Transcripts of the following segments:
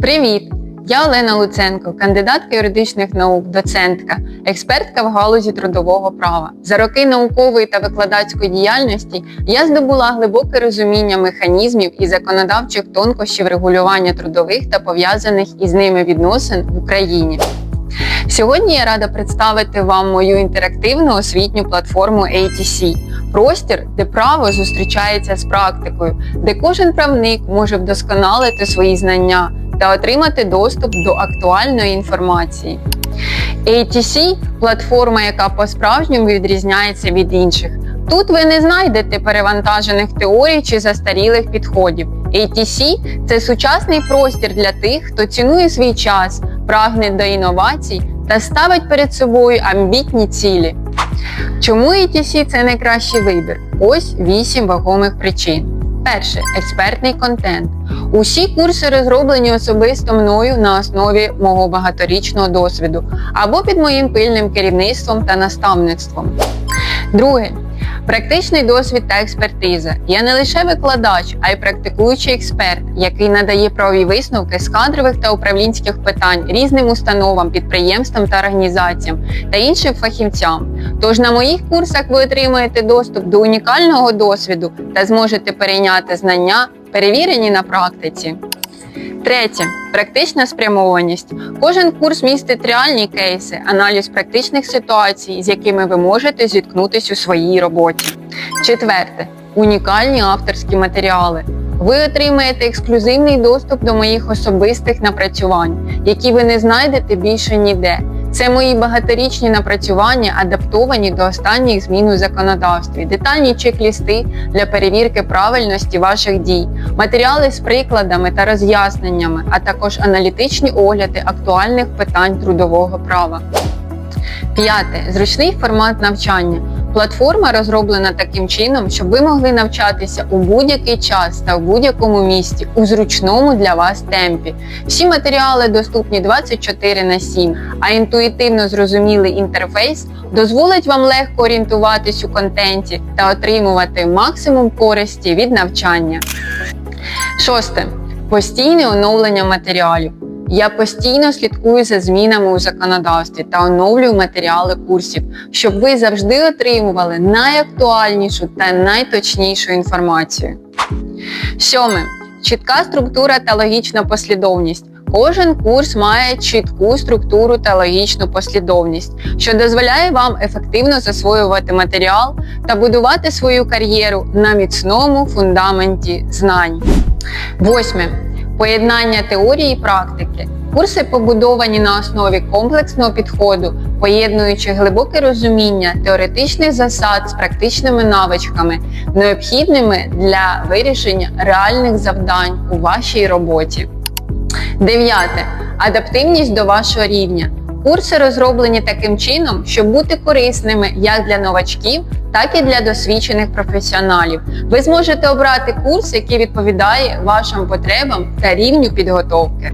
Привіт! Я Олена Луценко, кандидатка юридичних наук, доцентка, експертка в галузі трудового права. За роки наукової та викладацької діяльності я здобула глибоке розуміння механізмів і законодавчих тонкощів регулювання трудових та пов'язаних із ними відносин в Україні. Сьогодні я рада представити вам мою інтерактивну освітню платформу ATC – простір, де право зустрічається з практикою, де кожен правник може вдосконалити свої знання та отримати доступ до актуальної інформації. ATC – платформа, яка по-справжньому відрізняється від інших. Тут ви не знайдете перевантажених теорій чи застарілих підходів. ATC – це сучасний простір для тих, хто цінує свій час, прагне до інновацій та ставить перед собою амбітні цілі. Чому ATC – це найкращий вибір? Ось вісім вагомих причин. Перше експертний контент. Усі курси розроблені особисто мною на основі мого багаторічного досвіду або під моїм пильним керівництвом та наставництвом. Друге практичний досвід та експертиза. Я не лише викладач, а й практикуючий експерт, який надає правові висновки з кадрових та управлінських питань різним установам, підприємствам та організаціям та іншим фахівцям. Тож на моїх курсах ви отримаєте доступ до унікального досвіду та зможете перейняти знання, перевірені на практиці. Третє практична спрямованість. Кожен курс містить реальні кейси, аналіз практичних ситуацій, з якими ви можете зіткнутися у своїй роботі. Четверте унікальні авторські матеріали. Ви отримаєте ексклюзивний доступ до моїх особистих напрацювань, які ви не знайдете більше ніде. Це мої багаторічні напрацювання, адаптовані до останніх змін у законодавстві, детальні чек-лісти для перевірки правильності ваших дій, матеріали з прикладами та роз'ясненнями, а також аналітичні огляди актуальних питань трудового права. П'яте зручний формат навчання. Платформа розроблена таким чином, щоб ви могли навчатися у будь-який час та в будь-якому місті у зручному для вас темпі. Всі матеріали доступні 24 на 7, а інтуїтивно зрозумілий інтерфейс дозволить вам легко орієнтуватись у контенті та отримувати максимум користі від навчання. Шосте постійне оновлення матеріалів. Я постійно слідкую за змінами у законодавстві та оновлюю матеріали курсів, щоб ви завжди отримували найактуальнішу та найточнішу інформацію. Сьоме чітка структура та логічна послідовність. Кожен курс має чітку структуру та логічну послідовність, що дозволяє вам ефективно засвоювати матеріал та будувати свою кар'єру на міцному фундаменті знань. Восьме поєднання теорії і практики. Курси побудовані на основі комплексного підходу, поєднуючи глибоке розуміння теоретичних засад з практичними навичками, необхідними для вирішення реальних завдань у вашій роботі. Дев'яте адаптивність до вашого рівня. Курси розроблені таким чином, щоб бути корисними як для новачків, так і для досвідчених професіоналів. Ви зможете обрати курс, який відповідає вашим потребам та рівню підготовки.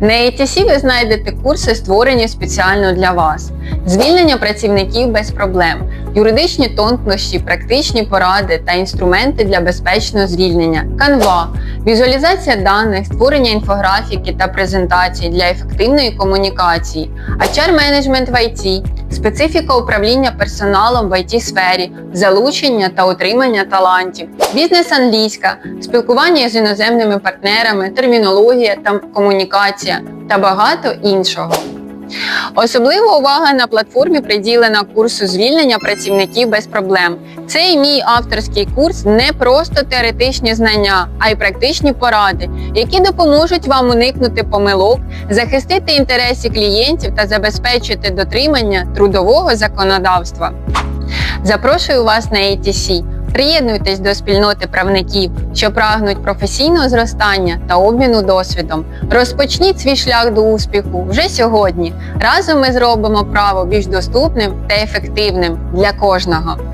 На ATC ви знайдете курси, створені спеціально для вас, звільнення працівників без проблем, юридичні тонкощі, практичні поради та інструменти для безпечного звільнення, Canva, візуалізація даних, створення інфографіки та презентацій для ефективної комунікації, HR-менеджмент в IT, специфіка управління персоналом в it сфері, залучення та утримання талантів, бізнес англійська, спілкування з іноземними партнерами, термінологія та комунікація та багато іншого. Особлива увага на платформі приділена курсу звільнення працівників без проблем. Цей мій авторський курс не просто теоретичні знання, а й практичні поради, які допоможуть вам уникнути помилок, захистити інтереси клієнтів та забезпечити дотримання трудового законодавства. Запрошую вас на ATC. Приєднуйтесь до спільноти правників, що прагнуть професійного зростання та обміну досвідом. Розпочніть свій шлях до успіху вже сьогодні. Разом ми зробимо право більш доступним та ефективним для кожного.